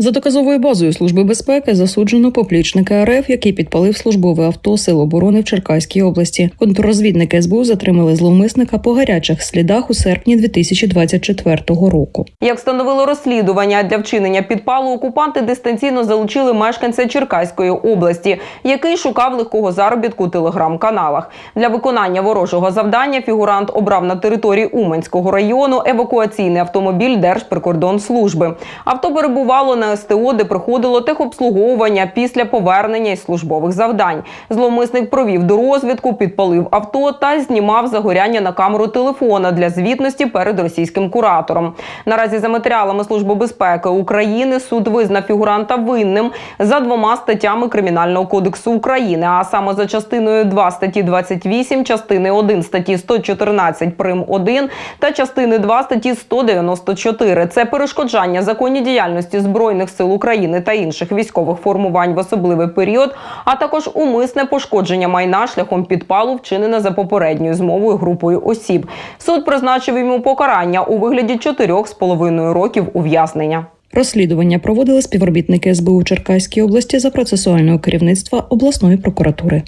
За доказовою базою служби безпеки засуджено поплічника РФ, який підпалив службове авто Сил оборони в Черкаській області. Контррозвідники СБУ затримали зловмисника по гарячих слідах у серпні 2024 року. Як встановило розслідування для вчинення підпалу, окупанти дистанційно залучили мешканця Черкаської області, який шукав легкого заробітку у телеграм-каналах. Для виконання ворожого завдання фігурант обрав на території Уманського району евакуаційний автомобіль Держприкордонслужби. Авто перебувало на СТО, де проходило техобслуговування після повернення із службових завдань. Зловмисник провів дорозвідку, підпалив авто та знімав загоряння на камеру телефона для звітності перед російським куратором. Наразі за матеріалами Служби безпеки України суд визнав фігуранта винним за двома статтями Кримінального кодексу України, а саме за частиною 2 статті 28, частини 1 статті 114 прим 1 та частини 2 статті 194. Це перешкоджання законній діяльності збройних сил України та інших військових формувань в особливий період, а також умисне пошкодження майна шляхом підпалу, вчинене за попередньою змовою групою осіб. Суд призначив йому покарання у вигляді 4,5 років ув'язнення. Розслідування проводили співробітники СБУ Черкаської області за процесуального керівництва обласної прокуратури.